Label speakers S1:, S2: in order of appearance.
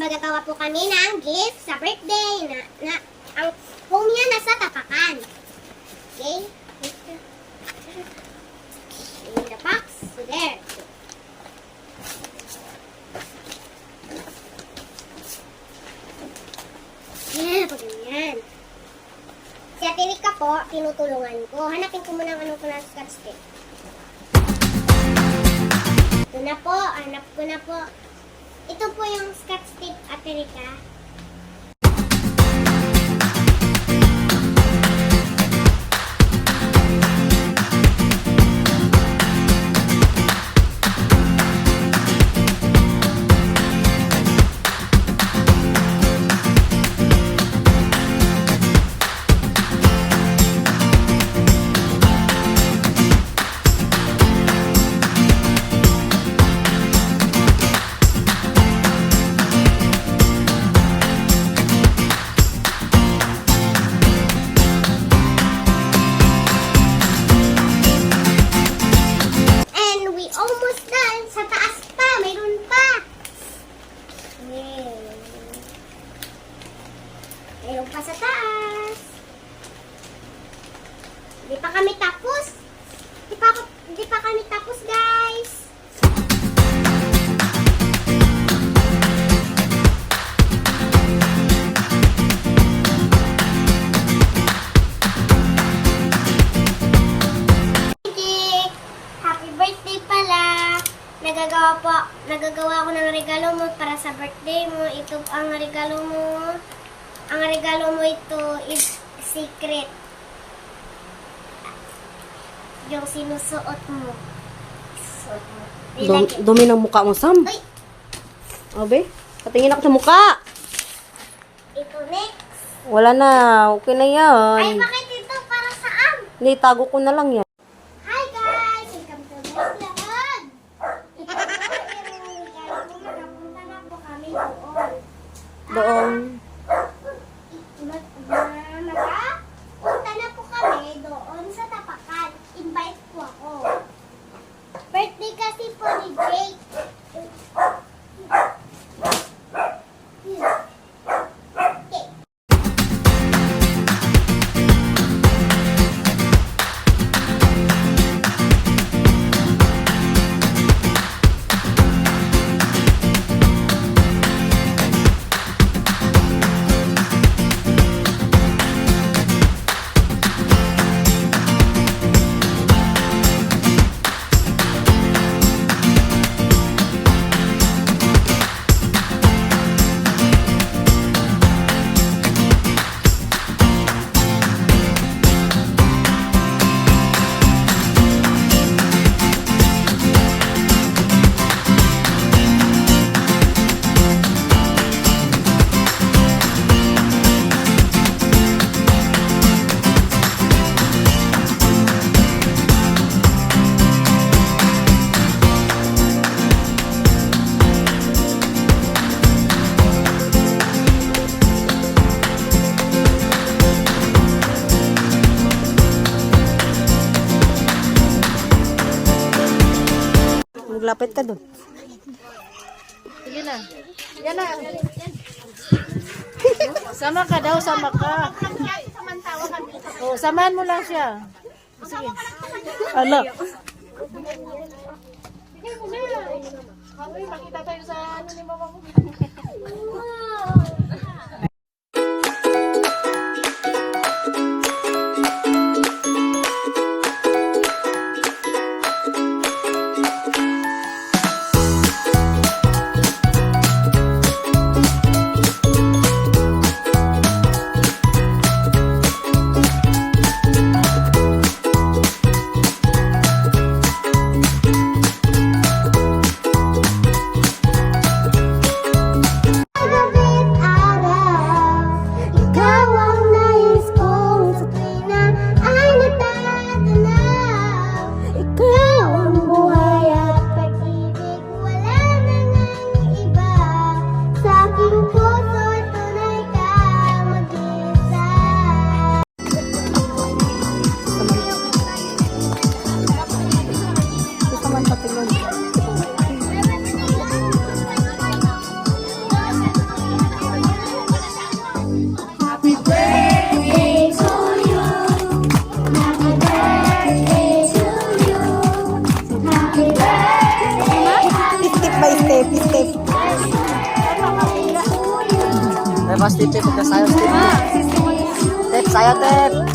S1: magagawa po kami ng gift sa birthday na, na ang home niya nasa tapakan. Okay? In the box. So there. Pag ganyan. Si Ate Rika po, tinutulungan ko. Hanapin ko muna ang ano ko na scotch tape. Ito na po, hanap ko na po. Ito po yung scotch tape, Ate nagagawa ko ng regalo mo para sa birthday mo. Ito ang regalo mo. Ang regalo mo ito is secret. Yung sinusuot mo. Suot mo.
S2: Dum-
S1: Nilagay-
S2: dumi ng mukha mo, Sam.
S1: Ay,
S2: Abe, patingin ako sa mukha.
S1: ito next.
S2: Wala na, okay na
S1: Ay,
S2: yan.
S1: bakit ito? Para saan?
S2: Hindi, tago ko na lang yan.
S1: Hi guys! Welcome to my vlog! Ito po yung regalo ko. Nakapunta na po kami doon.
S2: Doon. Maglapit ka doon.
S3: Sige na. Yan na. sama ka daw, sama ka. Oh, samahan mo lang siya. Sige. Ala. Ay, makita tayo sa ano ni mama mo.
S4: Ako, Steve, Tip. Ikaw sayo, Steve. Tip, sayo, Tip.